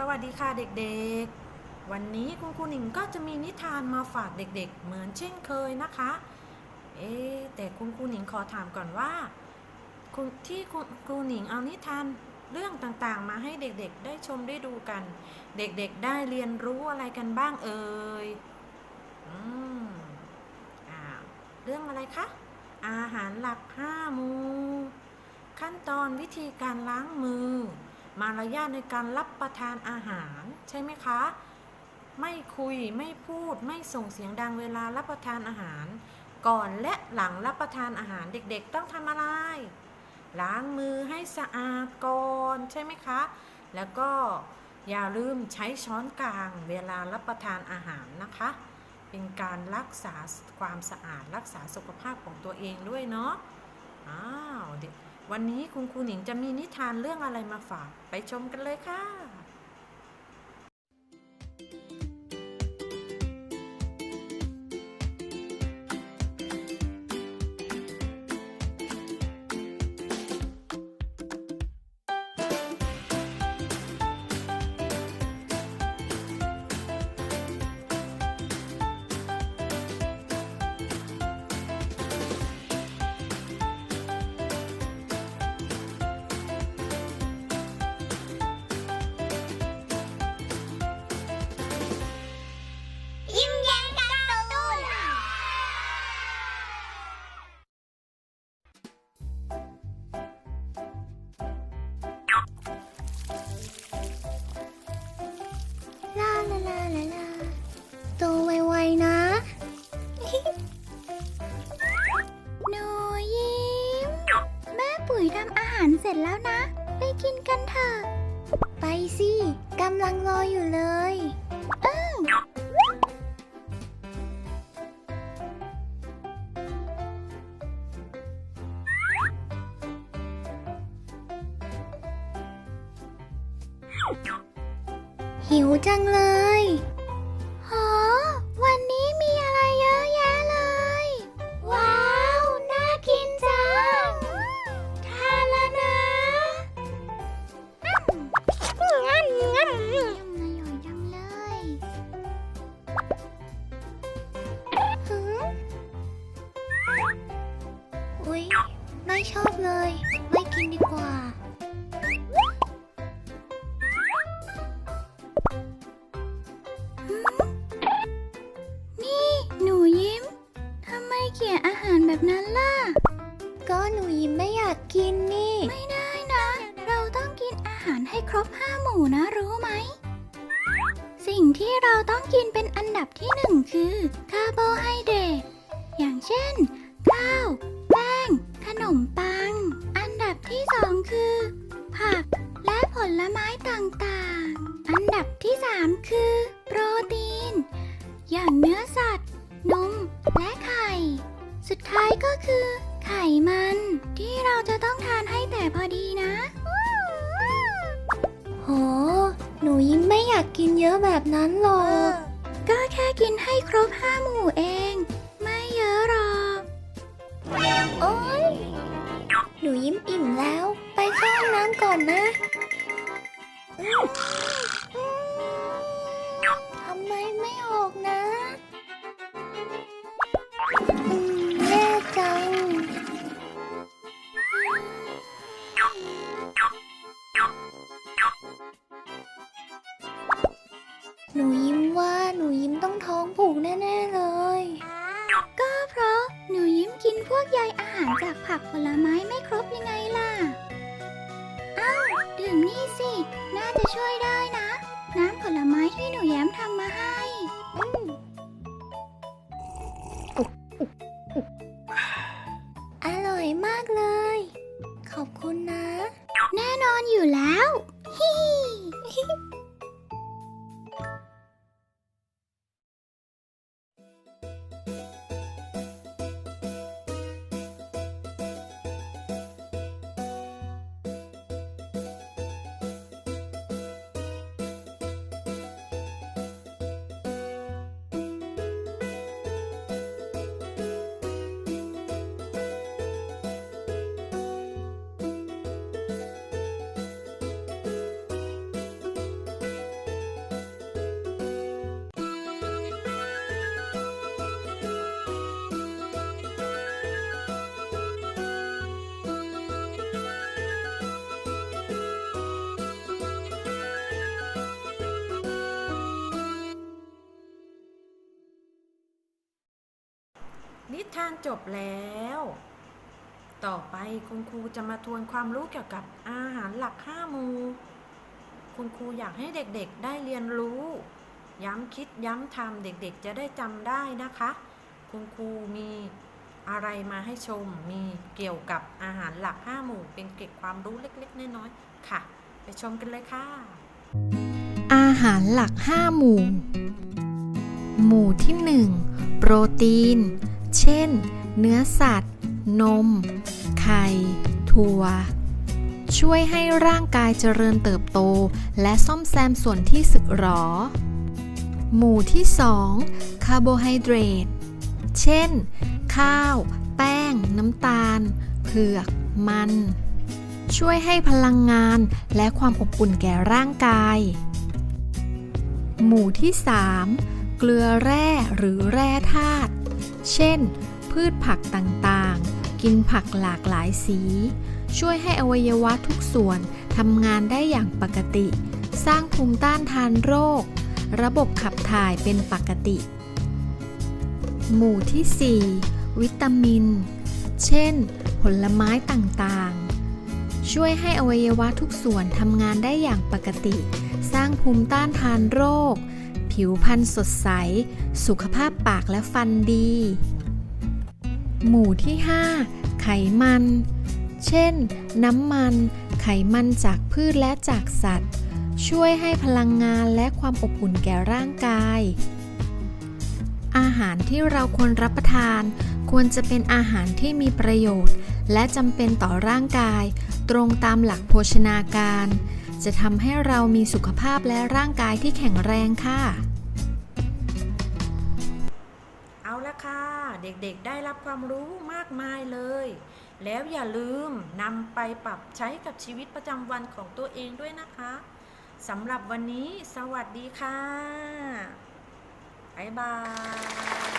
สวัสดีค่ะเด็กๆ วันนี้คุณครูหนิงก็จะมีนิทานมาฝากเด็กๆ เหมือนเช่นเคยนะคะ เอ๊แต่คุณครูหนิงขอถามก่อนว่าคุณที่คุณครูหนิงเอานิทานเรื่องต่างๆ มาให้เด็กๆ ได้ชมได้ดูกัน เด็กๆ ได้เรียนรู้อะไรกันบ้างเอ่ย อืมอ่าเรื่องอะไรคะ อาหารหลักห้ามู ขั้นตอนวิธีการล้างมือ มารยาทในการรับประทานอาหารใช่ไหมคะ ไม่คุยไม่พูดไม่ส่งเสียงดังเวลารับประทานอาหาร ก่อนและหลังรับประทานอาหารเด็กๆ ต้องทำอะไร ล้างมือให้สะอาดก่อนใช่ไหมคะ แล้วก็อย่าลืมใช้ช้อนกลางเวลารับประทานอาหารนะคะ เป็นการรักษาความสะอาดรักษาสุขภาพของตัวเองด้วยเนาะอ้าวเด็ก วันนี้คุณครูหนิงจะมีนิทานเรื่องอะไรมาฝาก ไปชมกันเลยค่ะ ยทำอาหารเสร็จแล้วนะ ไปกินกันเถอะ ไปสิกำลังรออยู่เลยเอ้าวหิวจังเลย อุ๊ย ไม่ชอบเลย ไม่กินดีกว่าหือนี่หนูยิ้ม ทำไมเขียนอาหารแบบนั้นล่ะ ก็หนูยิ้มไม่อยากกินนี่ ไม่ได้นะ เราต้องกินอาหารให้ครบห้าหมู่นะรู้ไหม สิ่งที่เราต้องกินเป็นอันดับที่หนึ่งคือคาร์โบไฮเดรต และไข่ สุดท้ายก็คือ ไขมันที่เราจะต้องทานให้แต่พอดีนะ โห หนูยิ้มไม่อยากกินเยอะแบบนั้นหรอก ก็แค่กินให้ครบห้าหมู่เอาหารจากผักผลไม้ไม่ครบยังไงล่ะ อ้าวดื่มนี่สิ น่าจะช่วยได้นะ น้ำผลไม้ที่หนูแย้มทำมาให้อร่อยมากเลย ขอบคุณนะ แน่นอนอยู่แล้ว นิทานจบแล้ว ต่อไปคุณครูจะมาทวนความรู้เกี่ยวกับอาหารหลักห้าหมู่คุณครูอยากให้เด็กๆได้เรียนรู้ ย้ำคิดย้ำทำเด็กๆจะได้จำได้นะคะ คุณครูมีอะไรมาให้ชม มีเกี่ยวกับอาหารหลักห้าหมู่ เป็นเกร็ดความรู้เล็กๆน้อยๆค่ะ ไปชมกันเลยค่ะ อาหารหลัก5หมู่ หมู่ที่ 1 โปรตีน เช่น เนื้อสัตว์ นม ไข่ ถั่ว ช่วยให้ร่างกายเจริญเติบโต และซ่อมแซมส่วนที่สึกหรอ หมู่ที่ 2 คาร์โบไฮเดรต เช่น ข้าว แป้ง น้ำตาล เผือก มัน ช่วยให้พลังงานและความอบอุ่นแก่ร่างกาย หมู่ที่ 3 เกลือแร่หรือแร่ธาตุ เช่น พืชผักต่างๆ กินผักหลากหลายสี ช่วยให้อวัยวะทุกส่วนทำงานได้อย่างปกติ สร้างภูมิต้านทานโรค ระบบขับถ่ายเป็นปกติ หมู่ที่ 4 วิตามิน เช่น ผลไม้ต่างๆ ช่วยให้อวัยวะทุกส่วนทำงานได้อย่างปกติ สร้างภูมิต้านทานโรค ผิวพรรณสดใส สุขภาพปากและฟันดี หมู่ที่ 5 ไขมัน เช่น น้ำมัน ไขมันจากพืชและจากสัตว์ ช่วยให้พลังงานและความอบอุ่นแก่ร่างกาย อาหารที่เราควรรับประทาน ควรจะเป็นอาหารที่มีประโยชน์ และจำเป็นต่อร่างกาย ตรงตามหลักโภชนาการ จะทำให้เรามีสุขภาพและร่างกายที่แข็งแรงค่ะ เอาละค่ะ เด็กๆได้รับความรู้มากมายเลย แล้วอย่าลืมนำไปปรับใช้กับชีวิตประจำวันของตัวเองด้วยนะคะสำหรับวันนี้สวัสดีค่ะ บ๊ายบาย